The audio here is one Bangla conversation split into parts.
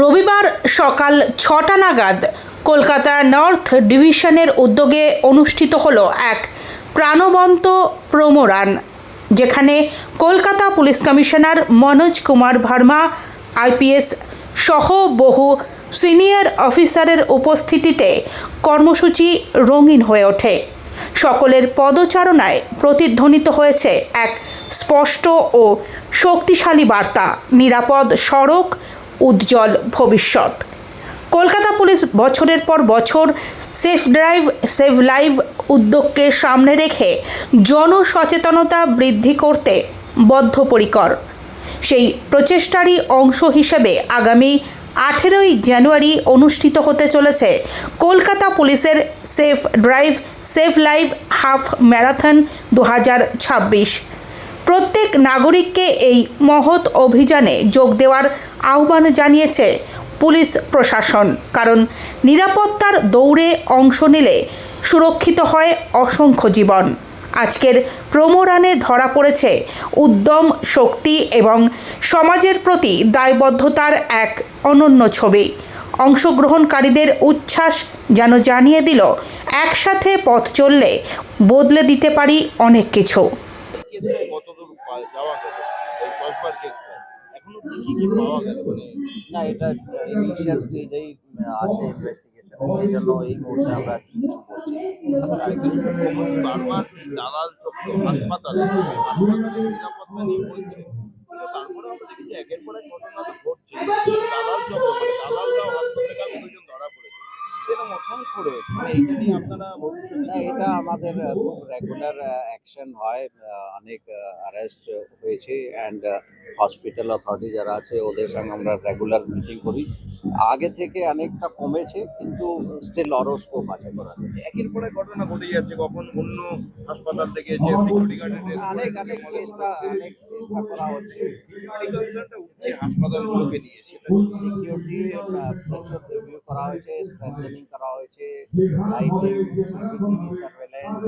রবিবার সকাল ছটা নাগাদ কলকাতা নর্থ ডিভিশনের উদ্যোগে অনুষ্ঠিত হলো এক প্রাণবন্ত প্রমোরান যেখানে Kolkata police commissioner Manoj Kumar Verma IPS সহ বহু সিনিয়র অফিসারের উপস্থিতিতে কর্মসূচি রঙিন হয়ে ওঠে সকলের পদচারণায় প্রতিধ্বনিত হয়েছে এক স্পষ্ট ও শক্তিশালী বার্তা নিরাপদ সড়ক উজ্জ্বল ভবিষ্যৎ কলকাতা পুলিশ বছরের পর বছর সেফ ড্রাইভ সেভ লাইভ উদ্যোগকে সামনে রেখে জনসচেতনতা বৃদ্ধি করতে বদ্ধপরিকর সেই প্রচেষ্টারই অংশ হিসেবে আগামী আঠেরোই জানুয়ারি অনুষ্ঠিত হতে চলেছে কলকাতা পুলিশের safe drive save life half marathon দু প্রত্যেক নাগরিককে এই মহৎ অভিযানে যোগ দেওয়ার আহ্বান জানিয়েছে পুলিশ প্রশাসন কারণ নিরাপত্তার দৌড়ে অংশ নিলে সুরক্ষিত হয় অসংখ্য জীবন আজকের প্রমোরানে ধরা পড়েছে উদ্যম শক্তি এবং সমাজের প্রতি দায়বদ্ধতার এক অনন্য ছবি অংশগ্রহণকারীদের উচ্ছ্বাস যেন জানিয়ে দিল একসাথে পথ চললে বদলে দিতে পারি অনেক কিছু যাওয়া গেল এই কসবার কেসটা কি কি পাওয়া গেল মানে না এটা আছে ইনভেস্টিগেশন এই মুহূর্তে আমরা কিছু আচ্ছা, বারবার দালাল চক্র হাসপাতালে হাসপাতালে নিরাপত্তা নিয়ে বলছে তারপরে আমরা দেখেছি একের পর ঘটনা তো ঘটছে দালাল চক্র মানে দালালরাও হাসপাতালে দুজন এরকম অসংখ্য রয়েছে মানে এটা নিয়ে আপনারা ভবিষ্যতে এটা আমাদের খুব রেগুলার অ্যাকশন হয় অনেক অ্যারেস্ট হয়েছে অ্যান্ড হসপিটাল অথরিটি যারা আছে ওদের সঙ্গে আমরা রেগুলার মিটিং করি আগে থেকে অনেকটা কমেছে কিন্তু স্টিল আরও স্কোপ আছে করা একের পরে ঘটনা ঘটে যাচ্ছে কখন অন্য হাসপাতাল থেকে যে সিকিউরিটি গার্ডের অনেক অনেক চেষ্টা অনেক চেষ্টা করা হচ্ছে সিকিউরিটি কনসার্নটা উঠছে হাসপাতালগুলোকে নিয়ে সেটা সিকিউরিটি প্রচুর রিভিউ করা হয়েছে স্ট্রেন্থেনিং করা হয়েছে lighting CCTV surveillance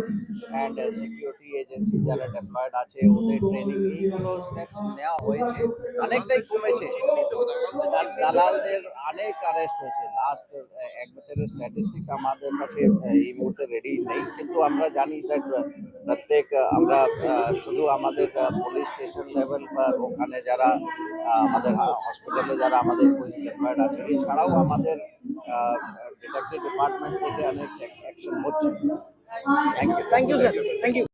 and security agency যারা ডেপ্লয়েড আছে ওদের ট্রেনিং এইগুলো স্টেপস নেওয়া হয়েছে অনেকটাই কমেছে দালালদের অনেক অ্যারেস্ট হয়েছে লাস্ট এক বছরের স্ট্যাটিস্টিক্স আমাদের কাছে এই মুহূর্তে রেডি নেই কিন্তু আমরা জানি দ্যাট প্রত্যেক আমরা শুধু আমাদের পুলিশ স্টেশন লেভেল বা ওখানে যারা আমাদের হসপিটালে যারা আমাদের পুলিশ ডেপ্লয়েড আছে এছাড়াও আমাদের ডিটেকটিভ ডিপার্টমেন্ট থেকে অনেক অ্যাকশন হচ্ছে thank you thank you sir thank you